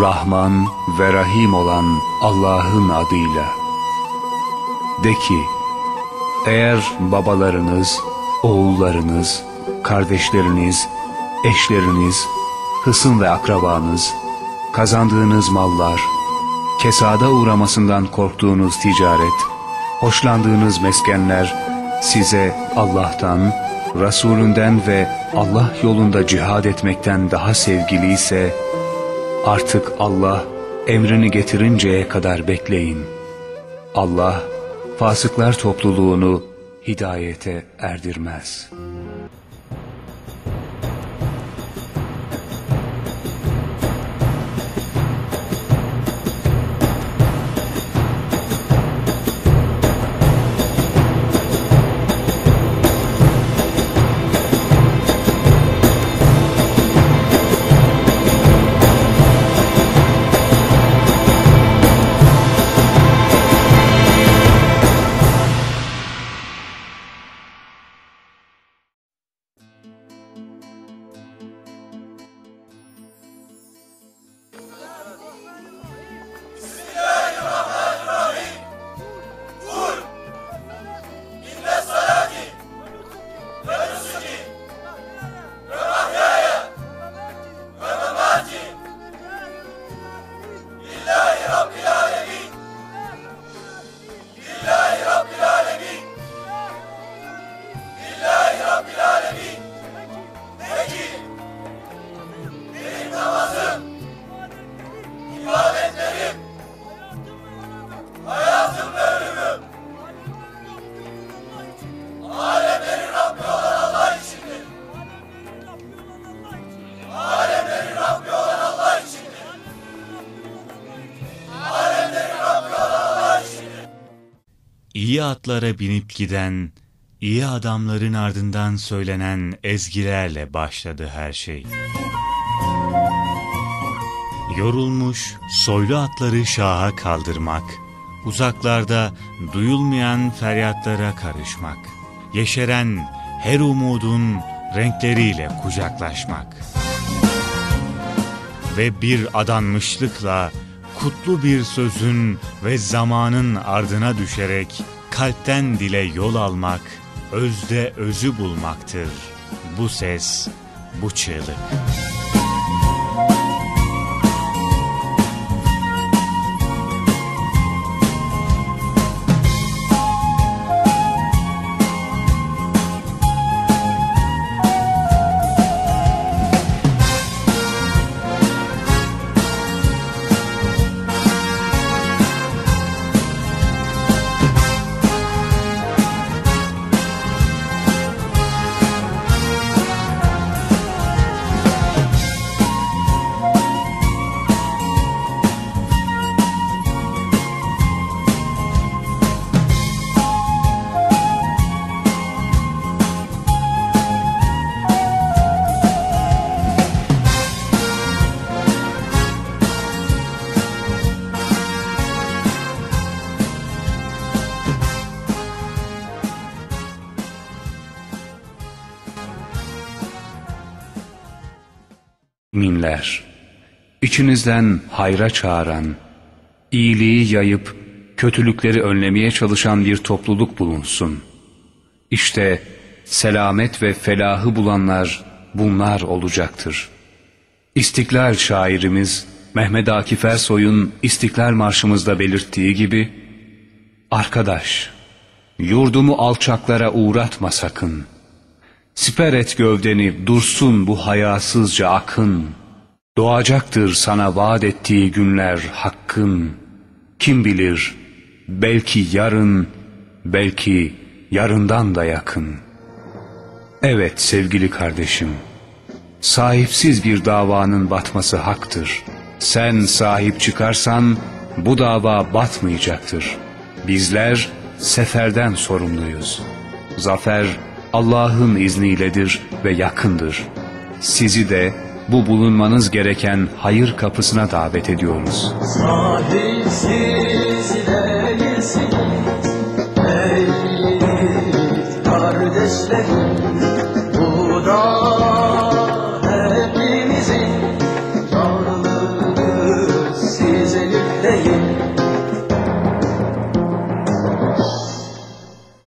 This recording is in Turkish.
Rahman ve Rahim olan Allah'ın adıyla. De ki, eğer babalarınız, oğullarınız, kardeşleriniz, eşleriniz, hısım ve akrabanız, kazandığınız mallar, kesada uğramasından korktuğunuz ticaret, hoşlandığınız meskenler size Allah'tan, Resulünden ve Allah yolunda cihad etmekten daha sevgili ise artık Allah emrini getirinceye kadar bekleyin. Allah fasıklar topluluğunu hidayete erdirmez.'' İyi atlara binip giden, iyi adamların ardından söylenen ezgilerle başladı her şey. Yorulmuş, soylu atları şaha kaldırmak, uzaklarda duyulmayan feryatlara karışmak, yeşeren her umudun renkleriyle kucaklaşmak ve bir adanmışlıkla kutlu bir sözün ve zamanın ardına düşerek kalpten dile yol almak, özde özü bulmaktır. Bu ses, bu çığlık. Minler, içinizden hayra çağıran, iyiliği yayıp kötülükleri önlemeye çalışan bir topluluk bulunsun. İşte selamet ve felahı bulanlar bunlar olacaktır. İstiklal şairimiz Mehmet Akif Ersoy'un İstiklal Marşımızda belirttiği gibi, Arkadaş, yurdumu alçaklara uğratma sakın.'' Siper et gövdeni dursun bu hayasızca akın. Doğacaktır sana vaat ettiği günler hakkın. Kim bilir belki yarın, belki yarından da yakın. Evet sevgili kardeşim, sahipsiz bir davanın batması haktır. Sen sahip çıkarsan bu dava batmayacaktır. Bizler seferden sorumluyuz. Zafer Allah'ın izniyle,dir ve yakındır. Sizi de bu bulunmanız gereken hayır kapısına davet ediyoruz. Sahipsiz